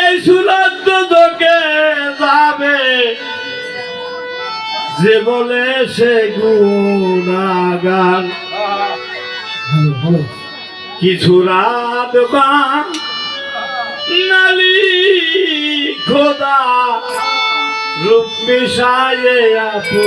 এই সুরাজ দুদকে যাবে। যে বলে সে গুণাগান কিছু রাত নালি খোদা রূপ মিশায় আপু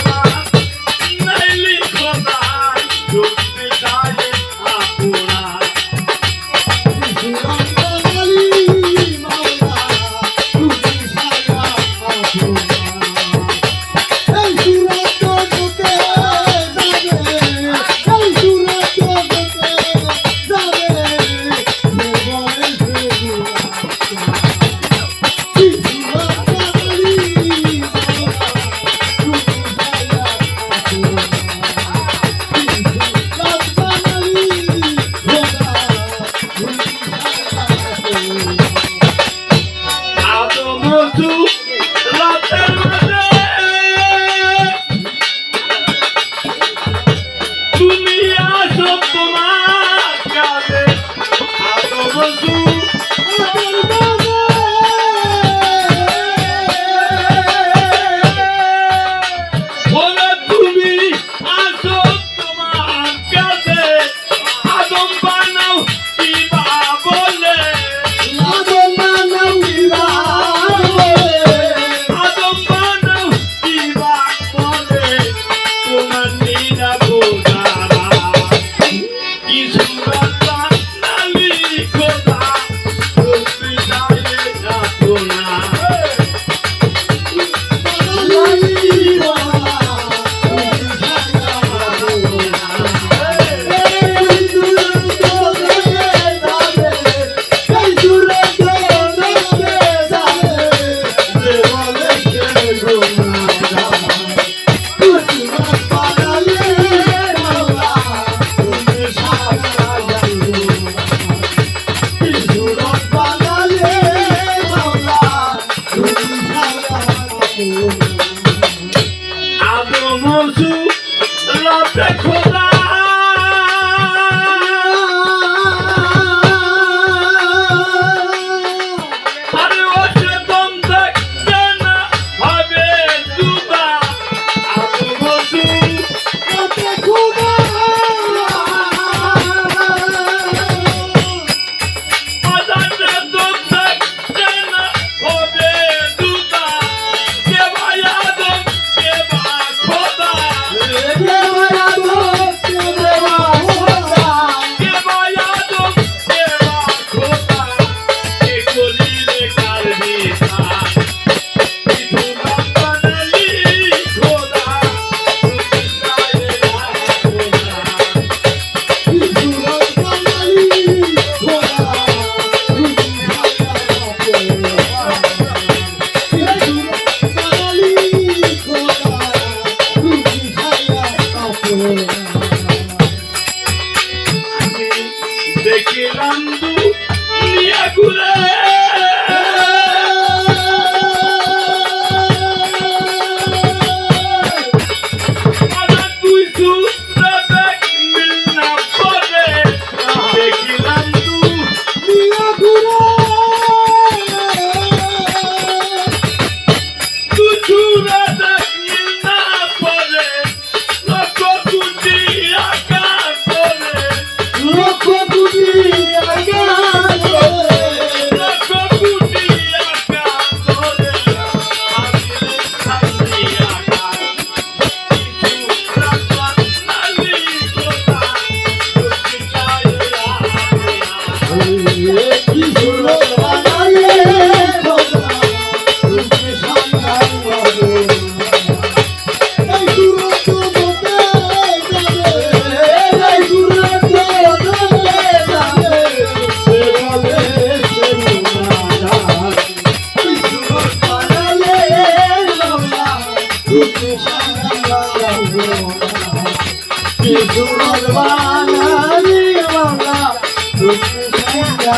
I'll do more to love the cool. দেখিলাম দুনিয়া ঘুরে। সুমন বানালি বাংলা। তুমি সাজা